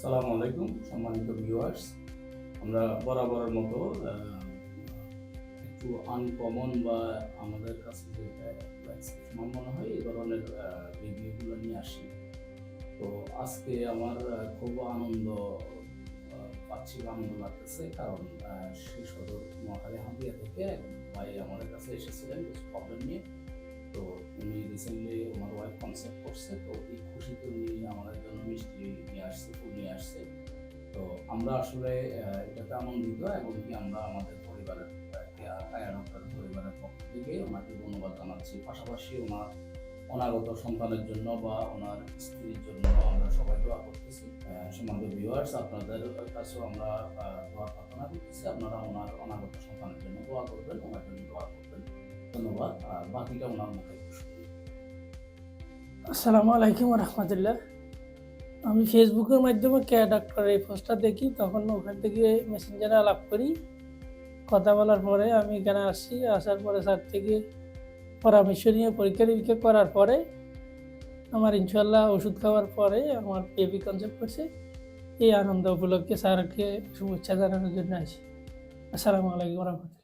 সালামু আলাইকুম, সম্মানিত ভিউয়ার্স আমরা বরাবরের মতো একটু আনকমন বা আমাদের কাছে যেটা মনে হয়, এই ধরনের রিভিউগুলো নিয়ে আসি। তো আজকে আমার খুব আনন্দ পাচ্ছি বা আনন্দ লাগতেছে। কারণ সেই সদর মহাখালী হাতিয়া থেকে ভাই আমাদের কাছে এসেছিলেন, কিছু প্রবলেম নিয়ে। তো উনি রিসেন্টলি কনসেপ্ট করছে, তো এই খুশিতে নিয়ে আমাদের জন্য মিষ্টি নিয়ে আসছে, ফুল নিয়ে আসছে। তো আমরা আসলে এটাতে আনন্দিত এবং কি আমরা আমাদের পরিবারের আয়ানকার পরিবারের পক্ষ থেকে ওনাকে ধন্যবাদ জানাচ্ছি। পাশাপাশি ওনার অনাগত সন্তানের জন্য বা ওনার স্ত্রীর জন্য আমরা সবাই দোয়া করতেছি। সম্মানিত ভিউয়ার্স আপনাদের কাছেও আমরা দোয়া প্রার্থনা করতেছি। আপনারা ওনার অনাগত সন্তানের জন্য দোয়া করবেন, ওনার জন্য দোয়া করবেন। ধন্যবাদ। আর বাকিটা ওনার মুখে শুনি আসসালামু আলাইকুম রহমতুল্লাহ। আমি ফেসবুকের মাধ্যমে কে ডাক্তার এই পোস্টটা দেখি, তখন ওখান থেকে মেসেঞ্জারে আলাপ করি। কথা বলার পরে আমি এখানে আসি আসার পরে স্যার থেকে পরামর্শ নিয়ে পরীক্ষা নিরীক্ষা করার পরে আমার ইনশাল্লাহ ওষুধ খাওয়ার পরে আমার বেবি কনসেপ্ট করছে। এই আনন্দ উপলক্ষে স্যারকে শুভেচ্ছা জানানোর জন্য আসি। আসসালামু আলাইকুম রহমতুল্লাহ।